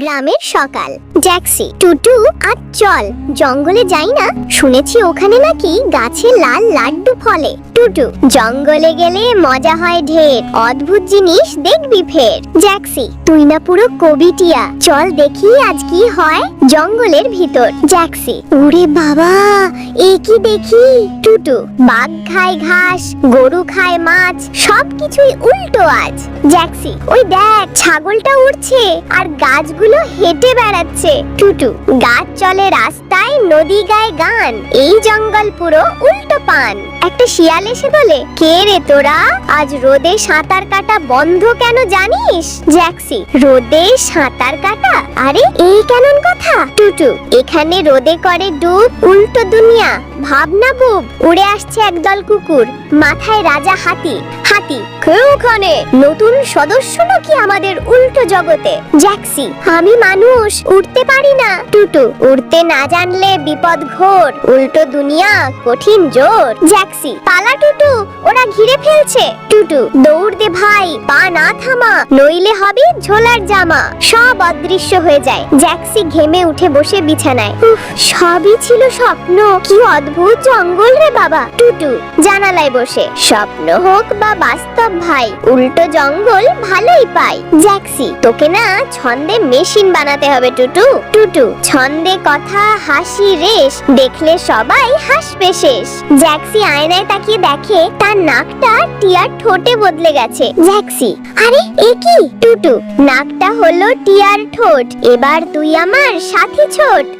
গ্রামের সকাল। জ্যাক্সি, টুটু আর চল। জঙ্গলে যাই না? শুনেছি ওখানে নাকি গাছে লাল লাড্ডু ফলে। টুটু জঙ্গলে গেলে মজা হয় ঢের। অদ্ভুত জিনিস দেখবি ফের। জ্যাক্সি, তুই না পুরো কবিটিয়া। চল দেখি আজ কি হয় জঙ্গলের ভিতর। জ্যাক্সি, ওরে বাবা, এ কি দেখি? টুটু, বাঘ খায় ঘাস, গরু খায় মাছ, সবকিছুই উল্টো আজ। জ্যাক্সি, ওই দেখ, ছাগলটা উড়ছে আর গাছগুলো হেঁটে বেড়াচ্ছে। টুটু, গাছ চলে রাস্তায়, নদী গায়ে গান। এই জঙ্গল পুরো উল্টো পান। একটা শিয়াল এসে বলে, কে রে তোরা? আজ রোদে সাঁতার কাটা বন্ধ কেন জানিস? জ্যাক্সি, রোদে সাঁতার কাটা? আরে, এই কেমন কথা? টুটু, এখানে রোদে করে ডুব উল্টো দুনিয়া। ভাবনা বুব, উড়ে আসছে একদল কুকুর, মাথায় রাজা হাতি। হাতি ওখানে। নতুন সদস্য নাকি আমাদের উল্টো জগতে? জ্যাক্সি, আমি মানুষ উঠতে পারি না। টুটু, উড়তে না জানলে বিপদ ঘোর। উল্টো দুনিয়া কঠিন জোর। জ্যাক্সি, পালা টুটু, ওরা ঘিরে ফেলছে। টুটু, দৌড় দে ভাই, পা না থামা, নইলে হবে ঝোলার জামা। সব অদৃশ্য হয়ে যায়। জ্যাক্সি ঘেমে উঠে বসে বিছানায়। উফ, সবই ছিল স্বপ্ন। কি অদ্ভুত জঙ্গল রে বাবা। টুটু, জানালায় বসে। স্বপ্ন হোক বা বাস্তব ভাই, উল্টো জঙ্গল ভালোই পাই। জ্যাক্সি, তোকে না ছন্দে মেশিন বানাতে হবে টুটু। টুটু, ছন্দে কথা, হাসি, রেশ। দেখলে সবাই হাসবে শেষ। জ্যাক্সি আয়নায় তাকিয়ে দেখে তার নাকটা টিয়ার ঠোঁটে বদলে গেছে। জ্যাক্সি, আরে, এ কি? টুটু, নাকটা হলো টিয়ার ঠোঁট, এবার তুই আমার সাথী ছোট।